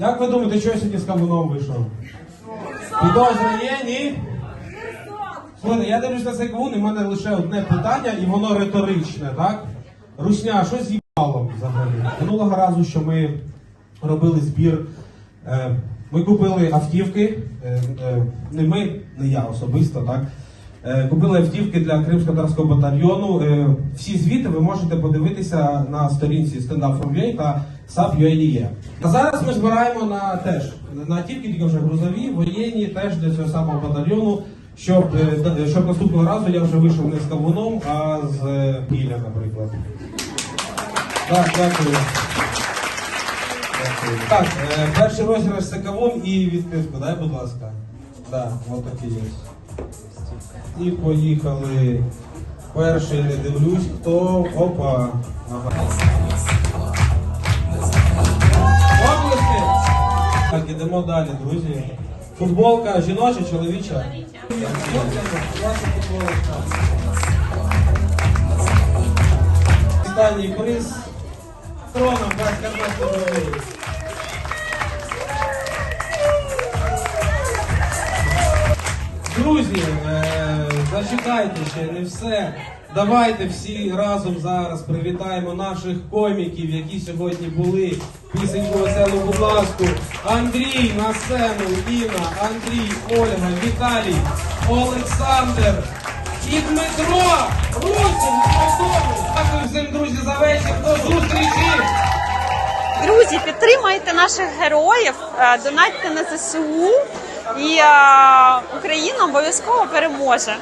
Як ви думаєте, що я сьогодні з кавуном вийшов? Підозра є, ні? Слухайте, я дивлюсь на цей кавун, і в мене лише одне питання, і воно риторичне, так? Русня, що з взагалі? Минулого разу, що ми робили збір, е, ми купили автівки, е, е, не ми, не я особисто, так? Е, Купили автівки для Кримсько-Татарського батальйону. Е, Всі звіти ви можете подивитися на сторінці stand та SAP.ua. А зараз ми збираємо на теж на автівки, тільки вже грузові, воєнні, теж для цього самого батальйону. Щоб, е, щоб наступного разу я вже вийшов не з кавуном, а з Біля, наприклад. Так, дякую. Так, перший розіграш це кавун і відкритку, дай, будь ласка. Так, от такий є. І поїхали. Перший не дивлюсь, хто. Опа. Ага. Так, ідемо далі, друзі. Футболка жіноча, чоловіча? Останній приз. Троном 25 рублей. Друзі, е, зачекайте ще не все. Давайте всі разом зараз привітаємо наших коміків, які сьогодні були. Пісеньку веселу, будь ласка. Андрій на сцену, Інна, Андрій, Ольга, Віталій, Олександр і Дмитро. Русин. Дякую всім, друзі, за вечір. До зустрічі! Друзі, підтримайте наших героїв, е, донатьте на ЗСУ, і е, Україна обов'язково переможе.